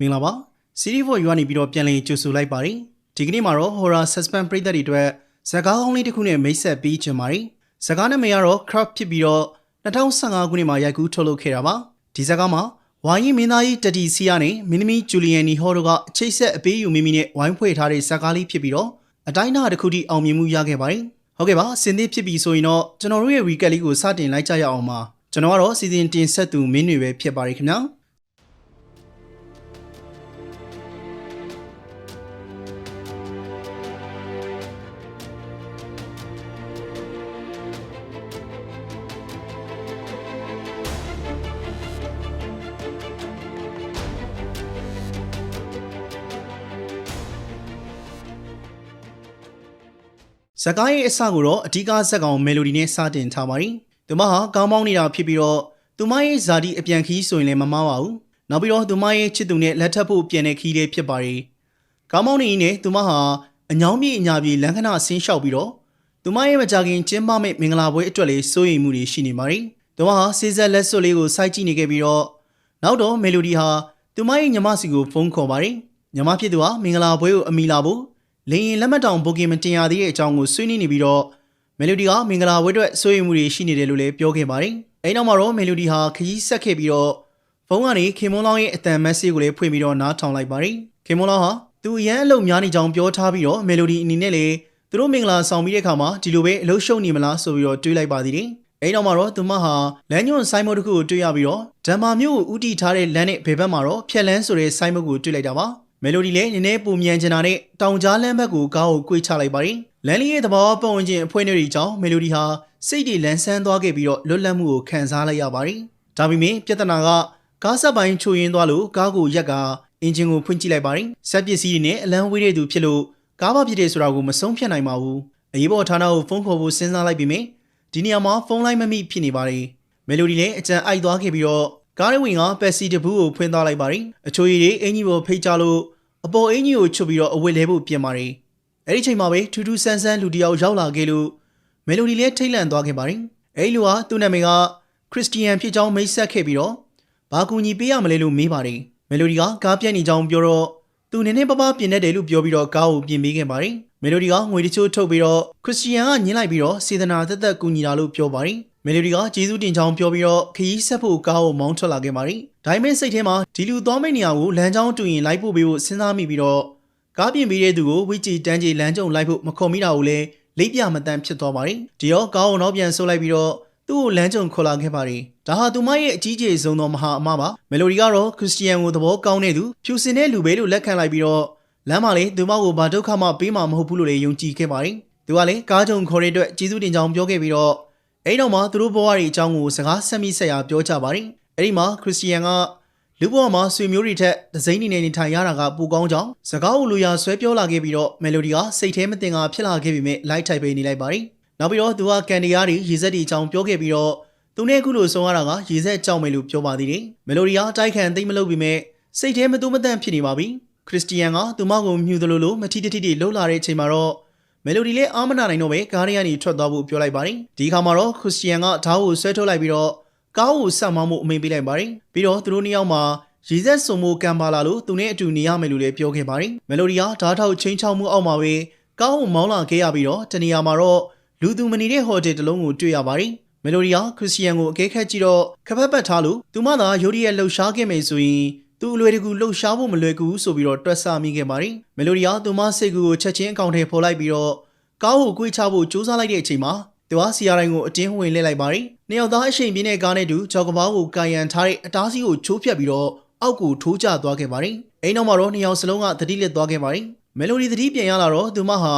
မင်္ဂလာပါ Series 4 UI နေပြီးတော့ပြန်လည်ကြိုဆိုလိုက်ပါတယ်ဒီကနေ့မှာတော့ horror suspense ပရိသတ်တွေအတွက်ဇာတ်ကားကောင်းလေးတစ်ခုနဲ့မိတ်ဆက်ပေးချင်ပါတယ်ဇာတ်ကားနာမည်ကတော့ Craft ဖြစ်ပြီးတော့2015ခုနှစ်မှာရိုက်ကူးထုတ်လုပ်ခဲ့တာပါဒီဇာတ်ကားမှာဝိုင်းရင်မင်းသားကြီးတတီစီကနေမင်းသမီးဂျူလီယန်နီဟော်တို့ကအချိတ်ဆက်အပေးယူမိမိနဲ့ဝိုင်းဖွဲ့ထားတဲ့ဇာတ်ကားလေးဖြစ်ပြီးတော့အတိုင်းအတာတစ်ခုထိအောင်မြင်မှုရခဲ့ပါတယ်ဟုတ်ကဲ့ပါစင်သစ်ဖြစ်ပြီဆိုရင်တော့ကျွန်တော်တို့ရဲ့ recap လေးကိုစတင်လိုက်ကြရအောင်ပါကျွန်တော်ကတော့ season တင်ဆက်သူမင်းတွေပဲဖြစ်ပါတယ်ခင်ဗျာ ဇက်ကားရဲ့အစကိုတော့အဓိကဇက်ကောင်မယ်လိုဒီနဲ့စတင်ထားပါတယ်။သူမဟာကောင်းမောင်းနေတာဖြစ်ပြီးတော့သူမရဲ့ဇာတိအပြန်ခီးဆိုရင်လည်းမမှားပါဘူး။နောက်ပြီးတော့သူမရဲ့ချစ်သူနဲ့လက်ထပ်ဖို့ပြန်တဲ့ခီးလေးဖြစ်ပါတယ်။ကောင်းမောင်းနေရင်လည်းသူမဟာအညောင်းပြေအညာပြေလမ်းခဏဆင်းလျှောက်ပြီးတော့သူမရဲ့မကြခင်ကျင်းပမဲ့မင်္ဂလာပွဲအတွက်လေးစိုးရိမ်မှုတွေရှိနေပါတယ်။သူမဟာစေးဆက်လက်စွပ်လေးကိုစိုက်ကြည့်နေခဲ့ပြီးတော့နောက်တော့မယ်လိုဒီဟာသူမရဲ့ညီမစီကိုဖုန်းခေါ်ပါတယ်။ညီမဖြစ်သူဟာမင်္ဂလာပွဲကိုအမိလာဖို့ လင်းရင်လက်မှတ်တောင်ဘိုကင်မတင်ရသေးတဲ့အကြောင်းကိုဆွေးနွေးနေပြီးတော့မယ်လိုဒီကမင်္ဂလာပွဲအတွက်စိုးရိမ်မှုတွေရှိနေတယ်လို့လည်းပြောခဲ့ပါတယ်။အဲဒီနောက်မှာတော့မယ်လိုဒီဟာခရီးဆက်ခဲ့ပြီးတော့ဖုန်းကနေခင်မွန်လောင်းရဲ့အတန်မက်ဆေ့ကိုလည်းဖွင့်ပြီးတော့နားထောင်လိုက်ပါတယ်။ခင်မွန်လောင်းဟာသူအရန်အလုပ်များနေကြောင်းပြောထားပြီးတော့မယ်လိုဒီအနေနဲ့လေသူတို့မင်္ဂလာဆောင်ပြီးတဲ့အခါမှာဒီလိုပဲအလုပ်ရှုပ်နေမလားဆိုပြီးတော့တွေးလိုက်ပါသေးတယ်။အဲဒီနောက်မှာတော့သူမဟာလမ်းညွန်ဆိုင်မုတ်တစ်ခုကိုတွေ့ရပြီးတော့ဒမ်မာမျိုးကိုဥတီထားတဲ့လမ်းနဲ့ဘယ်ဘက်မှာတော့ဖြက်လန်းဆိုတဲ့ဆိုင်မုတ်ကိုတွေ့လိုက်တာပါ။ မယ်လိုဒီလည်းနည်းနည်းပုံမြန်ချင်တာနဲ့တောင်ကြားလမ်းဘက်ကိုကားကိုကွေ့ချလိုက်ပါတယ်။လန်လီရဲ့သဘောပတ်ဝန်းကျင်အဖွဲ့တွေကြောင့်မယ်လိုဒီဟာစိတ်တွေလန်းဆန်းသွားခဲ့ပြီးတော့လွတ်လပ်မှုကိုခံစားလိုက်ရပါတယ်။ဒါပေမဲ့ပြဿနာကကားဆက်ပိုင်းချိုရင်းသွားလို့ကားကိုရက်ကအင်ဂျင်ကိုဖွင့်ကြည့်လိုက်ပါတယ်။ဆက်ပစ္စည်းတွေနဲ့အလံဝေးတဲ့သူဖြစ်လို့ကားပါဖြစ်တယ်ဆိုတာကိုမဆုံးဖြတ်နိုင်ပါဘူး။အရေးပေါ်ဌာနကိုဖုန်းခေါ်ဖို့စဉ်းစားလိုက်ပြီးမြင်ဒီနေရာမှာဖုန်းလိုင်းမမိဖြစ်နေပါတယ်။မယ်လိုဒီလည်းအကြံအိုက်သွားခဲ့ပြီးတော့ကားရဝင်ကပက်စီတပူးကိုဖွင့်သွားလိုက်ပါတယ်။အချိုရည်တွေအင်ကြီးပေါ်ဖိတ်ချလို့ အပေါ်အင်းကြီးကိုချွတ်ပြီးတော့အဝတ်လဲဖို့ပြင်ပါတယ်။အဲ့ဒီချိန်မှာပဲထူးထူးဆန်းဆန်းလူတစ်ယောက်ရောက်လာခဲ့လို့မယ်လိုဒီလည်းထိတ်လန့်သွားခဲ့ပါတယ်။အဲ့ဒီလူဟာသူ့နာမည်ကခရစ်စတီယန်ဖြစ်ကြောင်းမိတ်ဆက်ခဲ့ပြီးတော့ဘာကူညီပေးရမလဲလို့မေးပါတယ်။မယ်လိုဒီကကားပြက်နေကြောင်းပြောတော့သူနည်းနည်းပပပြင်နေတယ်လို့ပြောပြီးတော့ကားကိုပြင်ပေးခဲ့ပါတယ်။မယ်လိုဒီကငွေတချို့ထုတ်ပြီးတော့ခရစ်စတီယန်ကညှင်းလိုက်ပြီးတော့စေတနာသက်သက်ကူညီတာလို့ပြောပါတယ်။ မယ်လိုဒီကကျေးဇူးတင်ကြောင်းပြောပြီးတော့ခရီးဆက်ဖို့ကားကိုမောင်းထွက်လာခဲ့ပါတယ်။ဒါပေမဲ့စိတ်ထဲမှာဒီလူသွားမယ့်နေရာကိုလမ်းကြောင်းတူရင်လိုက်ဖို့ပေးဖို့စဉ်းစားမိပြီးတော့ကားပြင်ပေးတဲ့သူကိုဝိချီတန်းကြီးလမ်းကြုံလိုက်ဖို့မခေါ်မိတာကိုလည်းလိပ်ပြမတန်ဖြစ်သွားပါတယ်။ဒီတော့ကားကိုနောက်ပြန်ဆုတ်လိုက်ပြီးတော့သူ့ကိုလမ်းကြုံခေါ်လာခဲ့ပါတယ်။ဒါဟာသူမရဲ့အကြီးကျယ်ဆုံးသောမဟာအမပါ။မယ်လိုဒီကတော့ခရစ်စတီယန်ကိုသဘောကောင်းတဲ့သူဖြူစင်တဲ့လူပဲလို့လက်ခံလိုက်ပြီးတော့လမ်းမှာလေသူမကိုဘာဒုက္ခမှပေးမှာမဟုတ်ဘူးလို့လည်းယုံကြည်ခဲ့ပါတယ်။သူကလည်းကားကြုံခေါ်တဲ့အတွက်ကျေးဇူးတင်ကြောင်းပြောခဲ့ပြီးတော့ အဲ့တော့မှသူတို့ဘဝတွေအကြောင်းကိုစကားဆက်မိဆက်ရာပြောကြပါတယ်။အဲ့ဒီမှာခရစ်စတီယန်ကလူဘဝမှာဆွေမျိုးတွေထက်ဒဇိမ့်နေနေနေထိုင်ရတာကပူကောင်းကြောင်းစကားကိုလူရဆွဲပြောလာခဲ့ပြီးတော့မယ်လိုဒီကစိတ်ထဲမတင်ကဖြစ်လာခဲ့ပေမဲ့လိုက်ထိုက်ပေးနေလိုက်ပါတယ်။နောက်ပြီးတော့သူကကန်ဒီယားတွေရေစက်တွေအကြောင်းပြောခဲ့ပြီးတော့သူနဲ့အခုလိုဆုံးရတာကရေစက်ကြောက်မယ်လို့ပြောပါသေးတယ်။မယ်လိုဒီကတိုက်ခံသိမ့်မလုပ်ပေမဲ့စိတ်ထဲမတူမတန့်ဖြစ်နေပါပြီ။ခရစ်စတီယန်ကသူမကိုမြှူတယ်လို့လို့မထီတထီတွေလှုပ်လာတဲ့အချိန်မှာတော့ မယ်လိုဒီလည်းအာမနာနိုင်တော့ပဲကားရကနေထွက်သွားဖို့ပြောလိုက်ပါတယ်ဒီခါမှာတော့ခရစ်စတီယန်ကဓာတ်ကိုဆွဲထုတ်လိုက်ပြီးတော့ကားကိုဆက်မောင်းမှုအမိန်ပေးလိုက်ပါတယ်ပြီးတော့သူတို့နှစ်ယောက်မှာရီဆက်စုံမှုကံပါလာလို့သူနဲ့အတူနေရမယ်လို့လည်းပြောခဲ့ပါတယ်မယ်လိုဒီကဓာတ်ထောက်ချင်းချောက်မှုအောက်မှာပဲကားကိုမောင်းလာခဲ့ရပြီးတော့တနေရာမှာတော့လူသူမနေတဲ့ဟိုတယ်တစ်လုံးကိုတွေ့ရပါတယ်မယ်လိုဒီကခရစ်စတီယန်ကိုအကဲခတ်ကြည့်တော့ခပတ်ပတ်ထားလို့သူမသာယိုဒီရဲ့လှုပ်ရှားခဲ့မယ်ဆိုရင် သူအလွယ်တကူလှုပ်ရှားဖို့မလွယ်ကူဘူးဆိုပြီးတော့တွက်ဆမိခဲ့ပါတယ်မယ်လိုဒီကသူမစိတ်ကူကိုချက်ချင်းအကောင့်ထဲပေါ်လိုက်ပြီးတော့ကားကိုကွေးချဖို့စူးစမ်းလိုက်တဲ့အချိန်မှာသူကစီယာတိုင်းကိုအတင်းဝင်လှည့်လိုက်ပါတယ်။နှစ်ယောက်သားအရှိန်ပြင်းတဲ့ကားနဲ့တူကြောက်ကပောင်းကိုကာယံထားတဲ့အတားစီးကိုချိုးဖြတ်ပြီးတော့အောက်ကိုထိုးကျသွားခဲ့ပါတယ်။အိမ်နောက်မှာတော့နှစ်ယောက်စလုံးကသတိလစ်သွားခဲ့ပါတယ်။မယ်လိုဒီသတိပြန်ရလာတော့သူမဟာ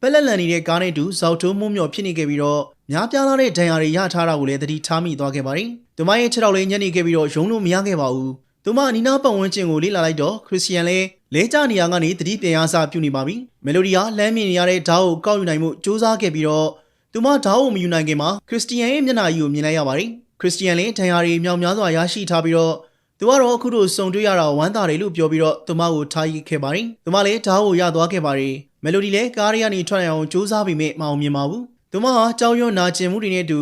ပက်လက်လန်နေတဲ့ကားနဲ့တူဇောက်ထိုးမှုမြော်ဖြစ်နေခဲ့ပြီးတော့များပြားလာတဲ့ဒဏ်ရာတွေရထားတာကိုလည်းသတိထားမိသွားခဲ့ပါတယ်။သူမရဲ့ခြေထောက်လေးညှက်နေခဲ့ပြီးတော့ရုံလို့မရခဲ့ပါဘူး။ သူမအနီနာပတ်ဝန်းကျင်ကိုလေ့လာလိုက်တော့ခရစ်စတီယန်လည်းလဲကျနေရာကနေသတိပြန်ရစပြုနေပါပြီ။မယ်လိုဒီကလမ်းမြင်နေရတဲ့ဓာတ်ကိုကောက်ယူနိုင်မှုစူးစမ်းခဲ့ပြီးတော့သူမဓာတ်ကိုမယူနိုင်ခင်မှာခရစ်စတီယန်ရဲ့မျက်နှာကြီးကိုမြင်လိုက်ရပါတယ်။ခရစ်စတီယန်လည်းဒဏ်ရာတွေမြောင်များစွာရရှိထားပြီးတော့သူကတော့အခုတို့စုံတွေ့ရတာဝမ်းသာတယ်လို့ပြောပြီးတော့သူမကိုထားရခဲ့ပါတယ်။သူမလည်းဓာတ်ကိုရသွားခဲ့ပါတယ်။မယ်လိုဒီလည်းကားရီကနေထွက်နိုင်အောင်စူးစမ်းပြီးမြမအောင်မြင်ပါဘူး။သူမဟာကြောင်ရွံ့နာကျင်မှုတွေနဲ့အတူ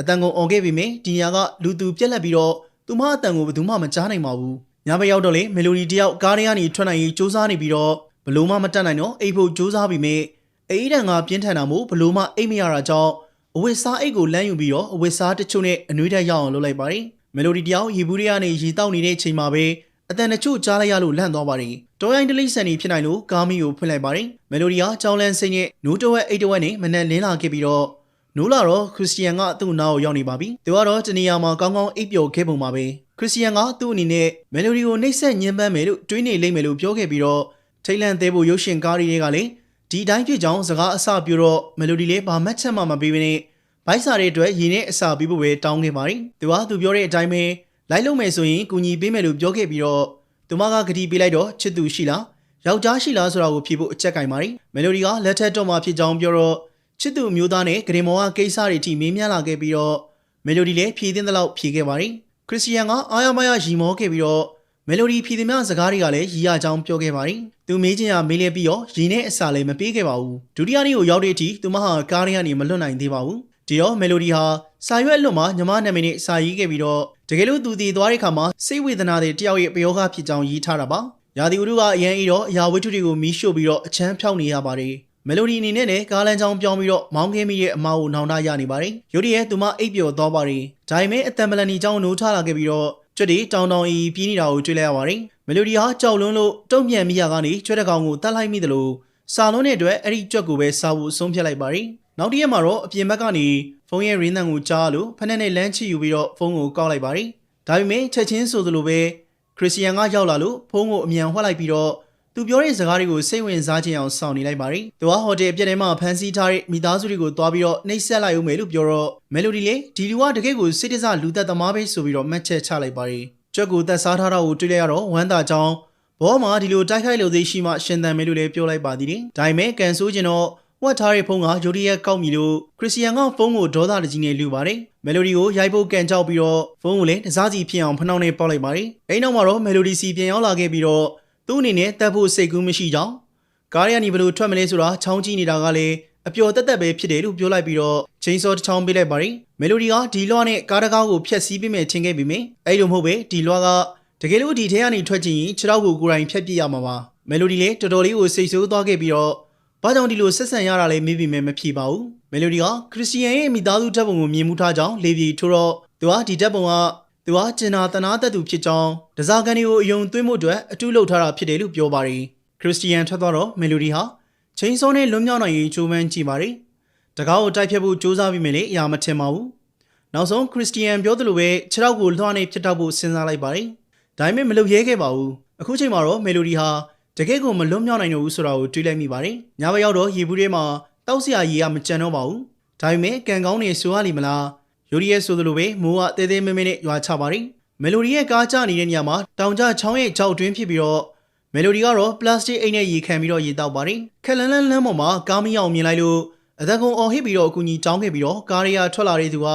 အတန်ကုန်អော်ခဲ့ပြီးမြဒီနေရာကလူသူပြက်လက်ပြီးတော့ သူမအတန်ကိုဘယ်သူမှမကြားနိုင်ပါဘူး။ညဘက်ရောက်တော့လေမယ်လိုဒီတယောက်ကားထဲကနေထွက်နိုင်ရေးစူးစမ်းနေပြီးတော့ဘလို့မှမတက်နိုင်တော့အိတ်ဖို့စူးစမ်းပြီးမြဲအိတ်တန်ကပြင်းထန်တာမို့ဘလို့မှအိတ်မရတာကြောင့်အဝတ်စားအိတ်ကိုလမ်းယူပြီးတော့အဝတ်စားတချို့နဲ့အနှွေးထက်ရောက်အောင်လုပ်လိုက်ပါတယ်မယ်လိုဒီတယောက်ရေဘူးတွေကနေရေတောက်နေတဲ့အချိန်မှာပဲအတန်တချို့ကြားလိုက်ရလို့လန့်သွားပါတယ်တော်ရိုင်းတလိဆန်နေဖြစ်နိုင်လို့ကာမီကိုဖွင့်လိုက်ပါတယ်မယ်လိုဒီကကြောင်းလန်းစိတ်နဲ့နိုးတဝက်အိတ်တဝက်နဲ့မနက်လင်းလာခဲ့ပြီးတော့ နိုးလာတော့ခရစ်စတီယန်ကသူ့နားကိုရောက်နေပါပြီ။သူကတော့တနေရာမှာကောင်းကောင်းအိပ်ပျော်ခဲ့ပုံပါပဲ။ခရစ်စတီယန်ကသူ့အနေနဲ့မယ်လိုဒီကိုနှိပ်စက်ညှဉ်းပန်းမယ်လို့တွေးနေလိမ့်မယ်လို့ပြောခဲ့ပြီးတော့ထိတ်လန့်သေးဖို့ရုပ်ရှင်ကားတွေကလည်းဒီတိုင်းဖြစ်ကြောင်းစကားအစပြတော့မယ်လိုဒီလေးဘာမှတ်ချက်မှမပေးဘဲနဲ့ဘိုက်စာတွေအတွက်ရင်းနဲ့အစာပြီးဖို့ပဲတောင်းခဲ့ပါတယ်။သူကသူပြောတဲ့အတိုင်းပဲလိုက်လို့မယ်ဆိုရင်ကူညီပေးမယ်လို့ပြောခဲ့ပြီးတော့သူမကဂတိပေးလိုက်တော့ချစ်သူရှိလားယောက်ျားရှိလားဆိုတာကိုဖြေဖို့အချက်ကင်ပါတယ်။မယ်လိုဒီကလက်ထက်တော့မှဖြစ်ကြောင်းပြောတော့ ချစ်သူအမျိုးသားနဲ့ဂရင်မောကကိစ္စတွေအထိမေးမြန်းလာခဲ့ပြီးတော့မယ်လိုဒီလည်းဖြည့်သိမ်းတဲ့လောက်ဖြည့်ခဲ့ပါတယ်။ခရစ်စတီယန်ကအာရမရရီမောခဲ့ပြီးတော့မယ်လိုဒီဖြည့်သမျှစကားတွေကလည်းရီရကြောင်းပြောခဲ့ပါတယ်။သူမေးချင်ရမေးလဲပြီးတော့ရီနဲ့အစာလည်းမပေးခဲ့ပါဘူး။ဒုတိယနေ့ကိုရောက်တဲ့အထိသူမဟာကားထဲကနေမလွတ်နိုင်သေးပါဘူး။ဒီတော့မယ်လိုဒီဟာစာရွက်အလွတ်မှာညီမနာမည်နဲ့စာရေးခဲ့ပြီးတော့တကယ်လို့သူတည်သွားတဲ့ခါမှာစိတ်ဝေဒနာတွေတယောက်ရဲ့ပယောဂဖြစ်ကြောင်းရေးထားတာပါ။ရာသီဥတုကအရန်အီတော့အရာဝတ္ထုတွေကိုမီးရှို့ပြီးတော့အချမ်းဖြောက်နေရပါတယ်။ မယ်လိုဒီအနေနဲ့လည်းကားလမ်းကြောင်းပြောင်းပြီးတော့မောင်းခင်းမိတဲ့အမားကိုနောင်တရနေပါတယ်။ယိုဒီရဲ့သူမအိပ်ပျော်သွားပါတယ်။ဒါပေမဲ့အတန်ပလန်နီကြောင်းနိုးထလာခဲ့ပြီးတော့ကျွတ်တီတောင်တောင်အီပြင်းနေတာကိုတွေ့လိုက်ရပါတယ်။မယ်လိုဒီဟာကြောက်လွန်းလို့တုံ့ပြန်မိရကနေကျွတ်တဲ့ကောင်ကိုတတ်လိုက်မိသလိုစာလုံးတဲ့အတွက်အဲ့ဒီကြွက်ကိုပဲစားဖို့ဆုံးဖြတ်လိုက်ပါတယ်။နောက်တစ်ရက်မှာတော့အပြင်ဘက်ကနေဖုန်းရဲ့ရင်းနှံကိုကြားလို့ဖက်နဲ့နဲ့လမ်းချီယူပြီးတော့ဖုန်းကိုကောက်လိုက်ပါတယ်။ဒါပေမဲ့ချက်ချင်းဆိုသလိုပဲခရစ်စတီယန်ကရောက်လာလို့ဖုန်းကိုအမြန်ဝှက်လိုက်ပြီးတော့ သူပြောတဲ့စကားတွေကိုစိတ်ဝင်စားခြင်းအောင်ဆောင်နေလိုက်ပါတယ်။သူကဟိုတယ်ပြက်ထဲမှာဖန်ဆီးထားတဲ့မိသားစုတွေကိုတွားပြီးတော့နှိပ်စက်လိုက်ဦးမယ်လို့ပြောတော့မယ်လိုဒီလေဒီလူကတကယ့်ကိုစိတ်တစလူသက်သမားပဲဆိုပြီးတော့မှတ်ချက်ချလိုက်ပါတယ်။ကြွက်ကိုသက်စားထားတာကိုတွေ့လိုက်ရတော့ဝမ်းသာကြောင်းဘောမှာဒီလိုတိုက်ခိုက်လို့သေးရှိမှရှင်သန်မယ်လို့လည်းပြောလိုက်ပါသေးတယ်။ဒါပေမဲ့ကန်ဆိုးကျင်တော့ဝတ်ထားတဲ့ဖုန်းကယိုဒီရက်ကောက်မြည်လို့ခရစ်စတီယန်ကဖုန်းကိုဒေါသတကြီးနဲ့လူပါတယ်။မယ်လိုဒီကိုရိုက်ဖို့ကန်ကြောက်ပြီးတော့ဖုန်းကိုလည်းတစားစီဖြစ်အောင်ဖနှောင်းနဲ့ပေါက်လိုက်ပါတယ်။အဲဒီနောက်မှာတော့မယ်လိုဒီစီပြန်ရောက်လာခဲ့ပြီးတော့ သူ့အနေနဲ့တက်ဖို့စိတ်ကူးမရှိကြောင်းကားရကနေဘလို့ထွက်မလဲဆိုတာချောင်းကြည့်နေတာကလည်းအပျော်တက်တက်ပဲဖြစ်တယ်လို့ပြောလိုက်ပြီးတော့ချင်းစောတစ်ချောင်းပေးလိုက်ပါတယ်။မယ်လိုဒီကဒီလွှားနဲ့ကားတကားကိုဖျက်ဆီးပေးမယ်ထင်ခဲ့ပြီမင်း။အဲ့လိုမဟုတ်ပဲဒီလွှားကတကယ်လို့ဒီထဲကနေထွက်ချင်ရင်ခြေထောက်ကိုကိုယ်တိုင်ဖျက်ပြစ်ရမှာပါ။မယ်လိုဒီလည်းတော်တော်လေးကိုစိတ်ဆိုးသွားခဲ့ပြီးတော့ဘာကြောင့်ဒီလိုဆက်ဆံရတာလဲမေးပြီးမယ်မဖြေပါဘူး။မယ်လိုဒီကခရစ်စတီယန်ရဲ့မိသားစုတပ်ပုံကိုမြင်မှုထားကြောင်းလေပြေထိုးတော့သူကဒီတပ်ပုံက သူကကျင်နာတနာသက်သူဖြစ်ကြောင်းဒဇာကန်တွေကိုအယုံသွင်းမှုအတွက်အတူလုပ်ထားတာဖြစ်တယ်လို့ပြောပါတယ်။ခရစ်စတီယန်ထွက်သွားတော့မယ်လိုဒီဟာချင်းစောနဲ့လွတ်မြောက်နိုင်ရေးကြိုးပမ်းကြည့်ပါတယ်။တကားကိုတိုက်ဖြတ်ဖို့စူးစမ်းပြီးမယ်လေအရာမထင်ပါဘူး။နောက်ဆုံးခရစ်စတီယန်ပြောသလိုပဲခြေထောက်ကိုလွှမ်းနေဖြစ်တော့ဖို့စဉ်းစားလိုက်ပါတယ်။ဒါပေမဲ့မလုပ်ရဲခဲ့ပါဘူး။အခုချိန်မှာတော့မယ်လိုဒီဟာတကယ့်ကိုမလွတ်မြောက်နိုင်တော့ဘူးဆိုတာကိုတွေးလိုက်မိပါတယ်။ညဘက်ရောက်တော့ရေဘူးထဲမှာတောက်စရာရေကမကြံတော့ပါဘူး။ဒါပေမဲ့ကံကောင်းနေဆိုရလိမလား။ ယိုဒီရဲ့ဆိုသလိုပဲမိုးကတဲတဲမဲမဲနဲ့ရွာချပါတယ်။မယ်လိုဒီရဲ့ကားချနေတဲ့နေရာမှာတောင်ကျချောင်းရဲ့ကြောက်တွင်းဖြစ်ပြီးတော့မယ်လိုဒီကတော့ပလတ်စတစ်အိတ်နဲ့ရေခံပြီးတော့ရေတောက်ပါတယ်။ခက်လန်းလန်းလန်းပေါ်မှာကားမီအောင်မြင်လိုက်လို့အသက်ကုန်အော်ဟစ်ပြီးတော့အကူကြီးတောင်းခဲ့ပြီးတော့ကားရီယာထွက်လာတဲ့သူက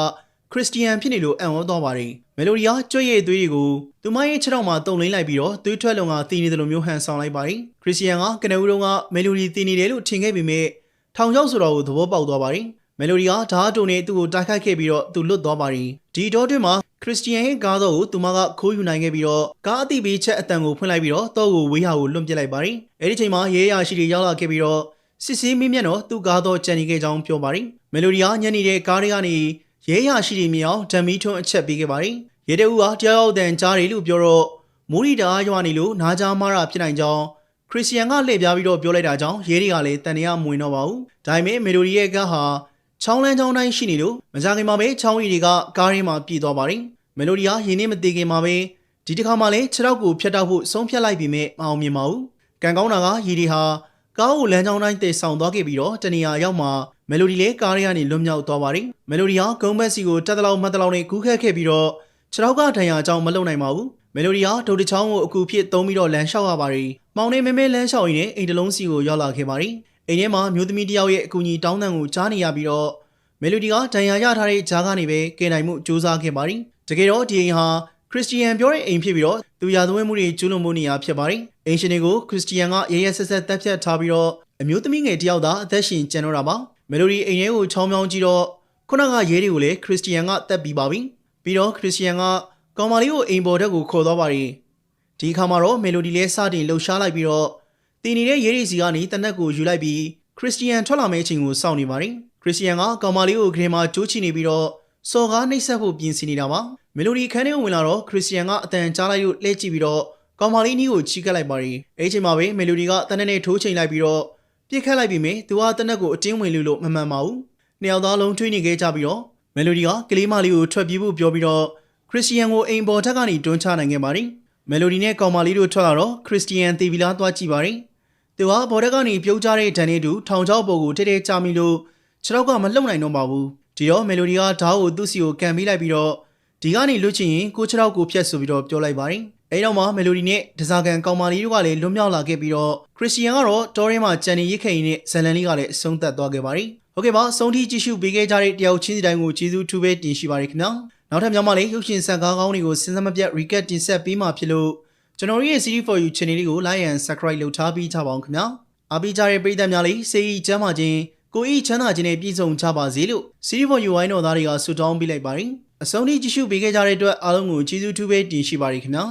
ခရစ်စတီယန်ဖြစ်နေလို့အံ့ဩသွားပါတယ်။မယ်လိုဒီယာကြွရဲ့သွေးတွေကိုသူမရဲ့ခြေထောက်မှာတုံလိမ့်လိုက်ပြီးတော့သွေးထွက်လုံကတီးနေတယ်လို့မျိုးဟန်ဆောင်လိုက်ပါတယ်။ခရစ်စတီယန်ကကနဦးတုန်းကမယ်လိုဒီတီးနေတယ်လို့ထင်ခဲ့ပေမဲ့ထောင်ချောက်ဆိုတော့ကိုသဘောပေါက်သွားပါတယ်။ မယ်လိုဒီကဓာတ်တုံနဲ့သူ့ကိုတိုက်ခိုက်ခဲ့ပြီးတော့သူလွတ်သွားပါတယ်။ဒီတော့တွင်မှာခရစ်စတီယန်ရဲ့ကားတော့ကိုသူမကခိုးယူနိုင်ခဲ့ပြီးတော့ကားအတိပေးချက်အတန်ကိုဖွင့်လိုက်ပြီးတော့တော့ကိုဝေးဟာကိုလွတ်ပစ်လိုက်ပါတယ်။အဲဒီချိန်မှာရဲရရှိတွေရောက်လာခဲ့ပြီးတော့စစ်ဆေးမိမျက်တော့သူ့ကားတော့ကြံနေခဲ့ကြောင်းပြောပါတယ်။မယ်လိုဒီကညနေတဲ့ကားတွေကနေရဲရရှိတွေမြောင်ဓမီထွန်းအချက်ပေးခဲ့ပါတယ်။ရဲတအူကတရားရောက်တဲ့ကြားတယ်လို့ပြောတော့မိုးရီတာရွာနေလို့နားကြားမားတာဖြစ်နိုင်ကြောင်းခရစ်စတီယန်ကလှည့်ပြားပြီးတော့ပြောလိုက်တာကြောင့်ရဲတွေကလည်းတန်တရားမဝင်တော့ပါဘူး။ဒါပေမဲ့မေလိုဒီရဲ့ကားဟာ ချောင်းလန်းချောင်းတိုင်းရှိနေလို့မကြခင်မှာပဲချောင်းရီတွေကကားရင်းမှာပြည်သွားပါတယ်။မေလိုဒီဟာရင်းနှင်းမသေးခင်မှာပဲဒီတစ်ခါမှလည်းခြေထောက်ကိုဖျက်တောက်ဖို့ဆုံးဖြတ်လိုက်ပြီးမြမအောင်မြင်ပါဘူး။ကံကောင်းတာကရီဒီဟာကားကိုလမ်းကြောင်းတိုင်းတည်ဆောင်သွားခဲ့ပြီးတော့တနေရာရောက်မှမယ်လိုဒီလည်းကားရကနေလွတ်မြောက်သွားပါတယ်။မယ်လိုဒီဟာဂုံးဘက်စီကိုတက်တလောက်မှတ်တလောက်နဲ့ကူးခတ်ခဲ့ပြီးတော့ခြေထောက်ကဒဏ်ရာအကြောင်းမလုံနိုင်ပါဘူး။မယ်လိုဒီဟာဒုတ်တချောင်းကိုအကူဖြစ်သုံးပြီးတော့လမ်းလျှောက်ရပါတယ်။မောင်နေမဲမဲလမ်းလျှောက်ရင်းနဲ့အိမ်တလုံးစီကိုရောက်လာခဲ့ပါတယ်။ အိမ်ထဲမှာမျိုးသမီးတစ်ယောက်ရဲ့အကူအညီတောင်းတကိုကြားနေရပြီးတော့မယ်လိုဒီကဒဏ်ရာရထားတဲ့ဂျားကနေပဲကယ်နိုင်မှုစူးစမ်းခဲ့ပါတယ်။တကယ်တော့ဒီအိမ်ဟာခရစ်စတီယန်ပြောတဲ့အိမ်ဖြစ်ပြီးတော့သူရာဇဝဲမှုတွေကျူးလွန်မှုနေရာဖြစ်ပါတယ်။အိမ်ရှင်တွေကိုခရစ်စတီယန်ကရဲရဲဆက်ဆက်တပ်ဖြတ်ထားပြီးတော့အမျိုးသမီးငယ်တယောက်သာအသက်ရှင်ကျန်တော့တာပါ။မယ်လိုဒီအိမ်ထဲကိုချောင်းမြောင်းကြည့်တော့ခုနကရဲတွေကိုလည်းခရစ်စတီယန်ကတပ်ပြီးပါပြီ။ပြီးတော့ခရစ်စတီယန်ကကောင်မလေးကိုအိမ်ပေါ်တက်ကိုခေါ်သွားပါရီဒီအခါမှာတော့မယ်လိုဒီလဲစတင်လှုပ်ရှားလိုက်ပြီးတော့ တင်နေတဲ့ရဲရီစီကနေတနက်ကိုယူလိုက်ပြီးခရစ်စတီယန်ထွက်လာမယ့်အချိန်ကိုစောင့်နေပါတယ်ခရစ်စတီယန်ကကောင်မလေးကိုခရင်မှာကြိုးချနေပြီးတော့စော်ကားနှိပ်စက်ဖို့ပြင်ဆင်နေတာပါမယ်လိုဒီခန်းထဲကိုဝင်လာတော့ခရစ်စတီယန်ကအတန်ကြားလိုက်လို့လှည့်ကြည့်ပြီးတော့ကောင်မလေးနီးကိုချီးကပ်လိုက်ပါတယ်အဲ့ဒီအချိန်မှာပဲမယ်လိုဒီကတနက်နဲ့ထိုးချိန်လိုက်ပြီးတော့ပြစ်ခတ်လိုက်ပြီးမြင်သူကတနက်ကိုအတင်းဝင်လို့လို့မမှန်ပါဘူးနှစ်ယောက်သားလုံးထွေးနေခဲ့ကြပြီးတော့မယ်လိုဒီကကလေးမလေးကိုထွက်ပြေးဖို့ပြောပြီးတော့ခရစ်စတီယန်ကိုအိမ်ပေါ်ထက်ကနေတွန်းချနိုင်ခဲ့ပါတယ်မယ်လိုဒီနဲ့ကောင်မလေးတို့ထွက်လာတော့ခရစ်စတီယန်တေဗီလာသွားကြည့်ပါတယ် သူကဘော်တက်ကနေပြုတ်ကျတဲ့ဒဏ်နဲ့တူထောင်ချောက်ပေါ်ကိုတဲတဲချမိလို့ခြေထောက်ကမလှုပ်နိုင်တော့ပါဘူးဒီတော့မယ်လိုဒီကဓာတ်ကိုသူ့စီကိုကန်ပေးလိုက်ပြီးတော့ဒီကနေလွတ်ချင်ရင်ကိုခြေထောက်ကိုဖြတ်ဆိုပြီးတော့ပြောလိုက်ပါတယ်အဲတော့မှမယ်လိုဒီနဲ့ဒဇာကန်ကောင်မလေးတို့ကလည်းလွတ်မြောက်လာခဲ့ပြီးတော့ခရစ်စတီယန်ကတော့တော်ရဲမှာကြံနေရိတ်ခိန်နဲ့ဇလန်လေးကလည်းအဆုံးသတ်သွားခဲ့ပါတယ်ဟုတ်ကဲ့ပါအဆုံးထိကြည့်ရှုပေးခဲ့ကြတဲ့တယောက်ချင်းစီတိုင်းကိုကျေးဇူးထူးပဲတင်ရှိပါရခင်ဗျာနောက်ထပ်များမှလည်းရုပ်ရှင်ဇာတ်ကားကောင်းတွေကိုစဉ်းစားမပြတ် recap တင်ဆက်ပေးမှာဖြစ်လို့ ကျွန်တော်တို့ရဲ့ Series for You channel လေးကို like and subscribe လုပ်ထားပြီးကြပါအောင်ခင်ဗျာအားပေးကြတဲ့ပရိသတ်များလေးစေဤချမ်းသာခြင်းကိုဤချမ်းသာခြင်းနဲ့ပြည့်စုံကြပါစေလို့ Series for You ဝိုင်းတော်သားတွေကဆုတောင်းပေးလိုက်ပါတယ်အဆုံးထိကြည့်ရှုပေးခဲ့ကြတဲ့အတွက်အားလုံးကိုကျေးဇူးထူးပဲတင်ရှိပါရခင်ဗျာ